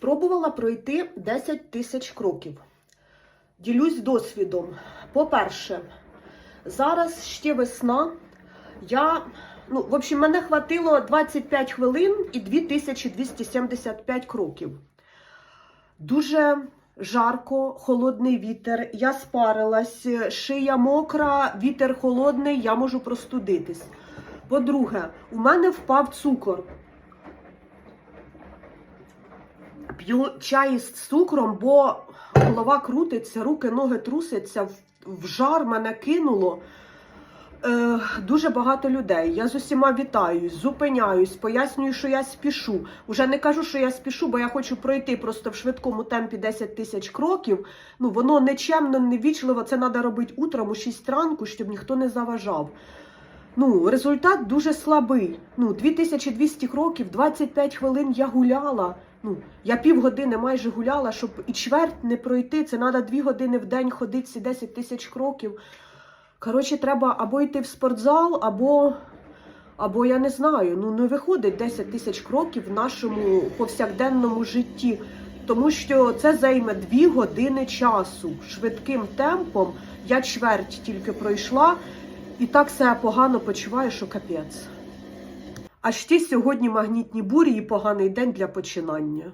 Спробувала пройти 10 тисяч кроків. Ділюсь досвідом. По-перше, зараз ще весна. Я, ну, в общем, мене хватило 25 хвилин і 2275 кроків. Дуже жарко, холодний вітер. Я спарилась, шия мокра, вітер холодний, я можу простудитись. По-друге, у мене впав цукор. П'ю чай з цукром, бо голова крутиться, руки, ноги трусяться, в, жар мене кинуло. Е, дуже багато людей. Я з усіма вітаюсь, зупиняюсь, пояснюю, що я спішу. Уже не кажу, що я спішу, бо я хочу пройти просто в швидкому темпі 10 тисяч кроків. Ну, воно нечемно, невічливо. Це треба робити утром у 6 ранку, щоб ніхто не заважав. Ну, результат дуже слабий. Ну, 2200 кроків, 25 хвилин я гуляла. Ну, я півгодини майже гуляла, щоб і чверть не пройти. Це треба 2 години в день ходити ці 10 тисяч кроків. Коротше, треба або йти в спортзал, або, або я не знаю, ну не виходить 10 тисяч кроків в нашому повсякденному житті. Тому що це займе 2 години часу. Швидким темпом я чверть тільки пройшла і так себе погано почуваю, що капець. А ще сьогодні магнітні бурі і поганий день для починання.